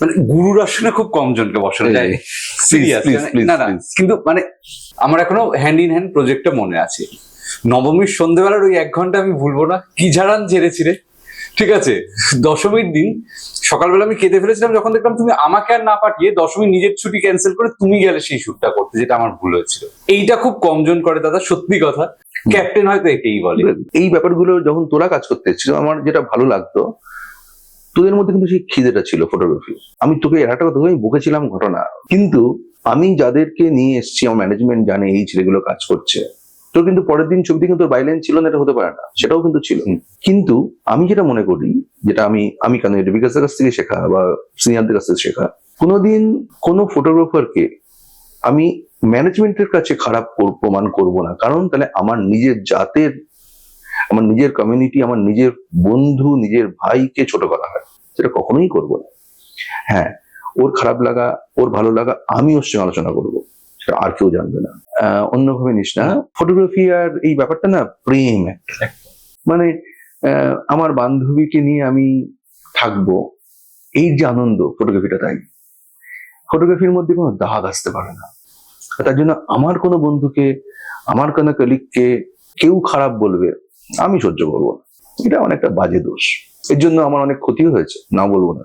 মানে গুরুর আসনে খুব কম জনকে বসানো যায়। সিরিয়াস please, না না কিন্তু মানে আমার এখনও হ্যান্ড ইন হ্যান্ড প্রজেক্টটা মনে আছে। নবমীর সন্ধ্যেবেলার ওই এক ঘণ্টা আমি ভুলবো না কি ঝাড়ান ঝেড়েছি রে। ঠিক আছে? দশমীর দিন সকালবেলা আমি কেঁদে ফেলেছিলাম যখন দেখলাম তুমি আমাকে আর না পাঠিয়ে দশমী নিজের ছুটি ক্যান্সেল করে তুমি গেলে সেই শুটটা করতে যেটা আমার ভুল হয়েছিল। এইটা খুব কমজন করে দাদা সত্যি কথা। ক্যাপ্টেন হয়তো একেই বলে। এই ব্যাপারগুলো যখন তোরা কাজ করতে এসেছিল আমার যেটা ভালো লাগতো তোদের মধ্যে কিন্তু সেই খিদেটা ছিল ফটোগ্রাফি আমি তোকে এর একটা কথা আমি বকেছিলাম ঘটনা। কিন্তু আমি যাদেরকে নিয়ে এসেছি আমার ম্যানেজমেন্ট জানে এই ছেলেগুলো কাজ করছে। তোর কিন্তু পরের দিন ছবিতে কিন্তু বাইলেন ছিল না এটা হতে পারে না। সেটাও কিন্তু ছিল। কিন্তু আমি যেটা মনে করি যেটা আমি আমি কেন এটা বিকাশের কাছ থেকে শেখা বা সিনিয়রদের কাছ থেকে শেখা কোনোদিন কোনো ফটোগ্রাফারকে আমি ম্যানেজমেন্টের কাছে খারাপ প্রমাণ করব না। কারণ তাহলে আমার নিজের জাতের আমার নিজের কমিউনিটি আমার নিজের বন্ধু, নিজের ভাইকে ছোট করা হয়। সেটা কখনোই করব না। হ্যাঁ ওর খারাপ লাগা, ওর ভালো লাগা, আমি ওর সঙ্গে আলোচনা করব। সেটা আর কেউ জানবে না। অন্যভাবে নিস না। ফটোগ্রাফি আর এই ব্যাপারটা না প্রেম মানে আমার বান্ধবীকে নিয়ে আমি থাকব। এই যে আনন্দ ফটোগ্রাফিটা তাই। ফটোগ্রাফির মধ্যে কোনো দাগ আসতে পারে না। তার জন্য আমার কোনো বন্ধুকে, আমার কোনো কলিগকে কেউ খারাপ বলবে আমি সহ্য করব না। এটা অনেকটা বাজে দোষ। এর জন্য আমার অনেক ক্ষতিও হয়েছে, না বলব না।